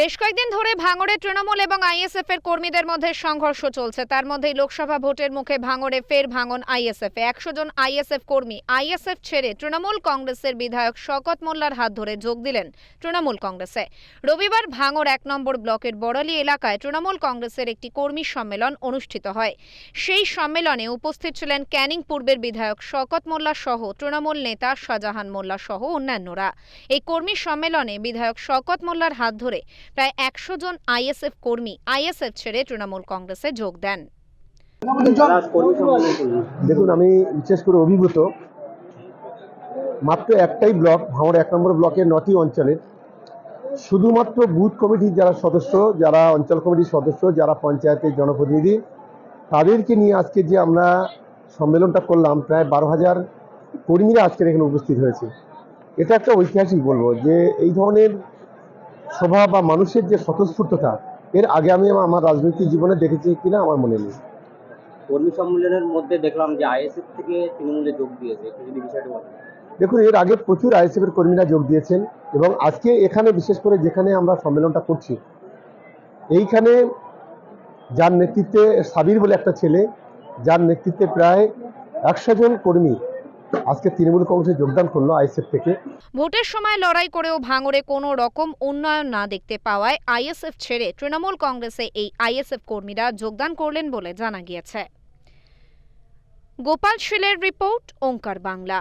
বেশ কয়েকদিন ধরে ভাঙড়ে তৃণমূল এবং আইএসএফ এর কর্মীদের মধ্যে সংঘর্ষ চলছে। তার মধ্যেই লোকসভা ভোটের মুখে ভাঙড়ে ফের ভাঙন আইএসএফ। একশো জন আইএসএফ কর্মী আইএসএফ ছেড়ে তৃণমূল কংগ্রেসের বিধায়ক শকত মোল্লার হাত ধরে যোগ দিলেন তৃণমূল কংগ্রেসে। রবিবার ভাঙড় এক নম্বর ব্লকের বড়ালি এলাকায় তৃণমূল কংগ্রেসের একটি কর্মী সম্মেলন অনুষ্ঠিত হয়। সেই সম্মেলনে উপস্থিত ছিলেন ক্যানিং পূর্বের বিধায়ক শকত মোল্লা সহ তৃণমূল নেতা শাহজাহান মোল্লা সহ অন্যান্যরা। এই কর্মী সম্মেলনে বিধায়ক শকত মোল্লার হাত ধরে প্রায় একশো জন আইএসএফ কর্মী আইএসএফ ছেড়ে তৃণমূল কংগ্রেসে যোগ দেন। দেখুন, আমি বিশেষ করে অভিভূত। মাত্র একটাই ব্লক ভাঙড় এক নম্বর ব্লকের নটি অঞ্চলের শুধুমাত্র বুথ কমিটির যারা সদস্য, যারা অঞ্চল কমিটির সদস্য, যারা পঞ্চায়েতের জনপ্রতিনিধি, তাদেরকে নিয়ে আজকে যে আমরা সম্মেলনটা করলাম, প্রায় বারো হাজার কর্মীরা আজকের এখানে উপস্থিত হয়েছে। এটা একটা ঐতিহাসিক বলব যে এই ধরনের সভা বা মানুষের যে স্বতঃস্ফূর্ততা এর আগে আমি আমার রাজনৈতিক জীবনে দেখেছি কিনা আমার মনে নেই। কর্মী সম্মেলনের মধ্যে দেখলাম যে আইএসএফ থেকে তৃণমূলে যোগ দিয়েছে একটু যদি বিষয়টা বলেন। দেখুন এর আগে প্রচুর আইএসএফ এর কর্মীরা যোগ দিয়েছেন এবং আজকে এখানে বিশেষ করে যেখানে আমরা সম্মেলনটা করছি এইখানে যার নেতৃত্বে সাবির বলে একটা ছেলে যার নেতৃত্বে প্রায় একশো জন কর্মী আজকে তৃণমূল কংগ্রেসে যোগদান করল আইএসএফ থেকে। ভোটের সময় লড়াই করেও ভাঙড়ে কোনো রকম উন্নয়ন না দেখতে পাওয়ায় আইএসএফ ছেড়ে তৃণমূল কংগ্রেসে এই আইএসএফ কর্মীরা যোগদান করলেন বলে জানা গিয়েছে। গোপাল শিলের রিপোর্ট, ওঙ্কার বাংলা।